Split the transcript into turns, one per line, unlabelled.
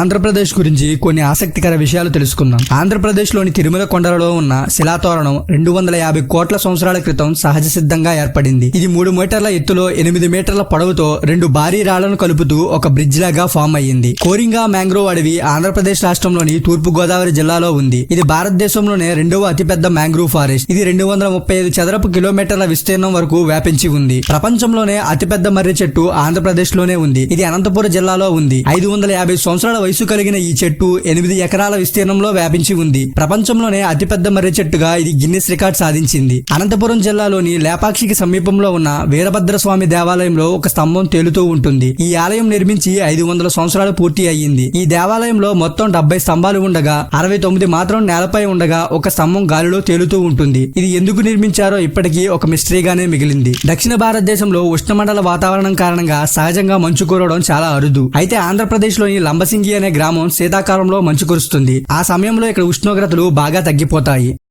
ఆంధ్రప్రదేశ్ గురించి కొన్ని ఆసక్తికర విషయాలు తెలుసుకుందాం ఆంధ్రప్రదేశ్లోని తిరుమల కొండలలో ఉన్న శిలాతోరణం రెండు వందల యాభై కోట్ల సంవత్సరాల క్రితం సహజ సిద్ధంగా ఏర్పడింది ఇది మూడు మీటర్ల ఎత్తులో ఎనిమిది మీటర్ల పొడవుతో రెండు భారీ రాళ్లను కలుపుతూ ఒక బ్రిడ్జ్ లాగా ఫామ్ అయ్యింది కోరింగా మ్యాంగ్రోవ్ అడవి ఆంధ్రప్రదేశ్ రాష్ట్రంలోని తూర్పు గోదావరి జిల్లాలో ఉంది ఇది భారతదేశంలోనే రెండవ అతిపెద్ద మ్యాంగ్రోవ్ ఫారెస్ట్ ఇది రెండు వందల ముప్పై ఐదు చదరపు కిలోమీటర్ల విస్తీర్ణం వరకు వ్యాపించి ఉంది ప్రపంచంలోనే అతిపెద్ద మర్రి చెట్టు ఆంధ్రప్రదేశ్ లోనే ఉంది ఇది అనంతపురం జిల్లాలో ఉంది ఐదు వందల యాభై సంవత్సరాల వయసు కలిగిన ఈ చెట్టు ఎనిమిది ఎకరాల విస్తీర్ణంలో వ్యాపించి ఉంది ప్రపంచంలోనే అతిపెద్ద మర్రి చెట్టుగా ఇది గిన్నెస్ రికార్డ్ సాధించింది అనంతపురం జిల్లాలోని లేపాక్షికి సమీపంలో ఉన్న వీరభద్రస్వామి దేవాలయంలో ఒక స్తంభం తేలుతూ ఉంటుంది ఈ ఆలయం నిర్మించి ఐదు వందల సంవత్సరాలు పూర్తి అయ్యింది ఈ దేవాలయంలో మొత్తం డెబ్బై స్తంభాలు ఉండగా అరవై తొమ్మిది మాత్రం నేలపై ఉండగా ఒక స్తంభం గాలిలో తేలుతూ ఉంటుంది ఇది ఎందుకు నిర్మించారో ఇప్పటికీ ఒక మిస్టరీగానే మిగిలింది దక్షిణ భారతదేశంలో ఉష్ణమండల వాతావరణం కారణంగా సహజంగా మంచు కూరడం చాలా అరుదు అయితే ఆంధ్రప్రదేశ్లోని లంబసింగి అనే గ్రామం శీతాకాలంలో మంచు కురుస్తుంది ఆ సమయంలో ఇక్కడ ఉష్ణోగ్రతలు బాగా తగ్గిపోతాయి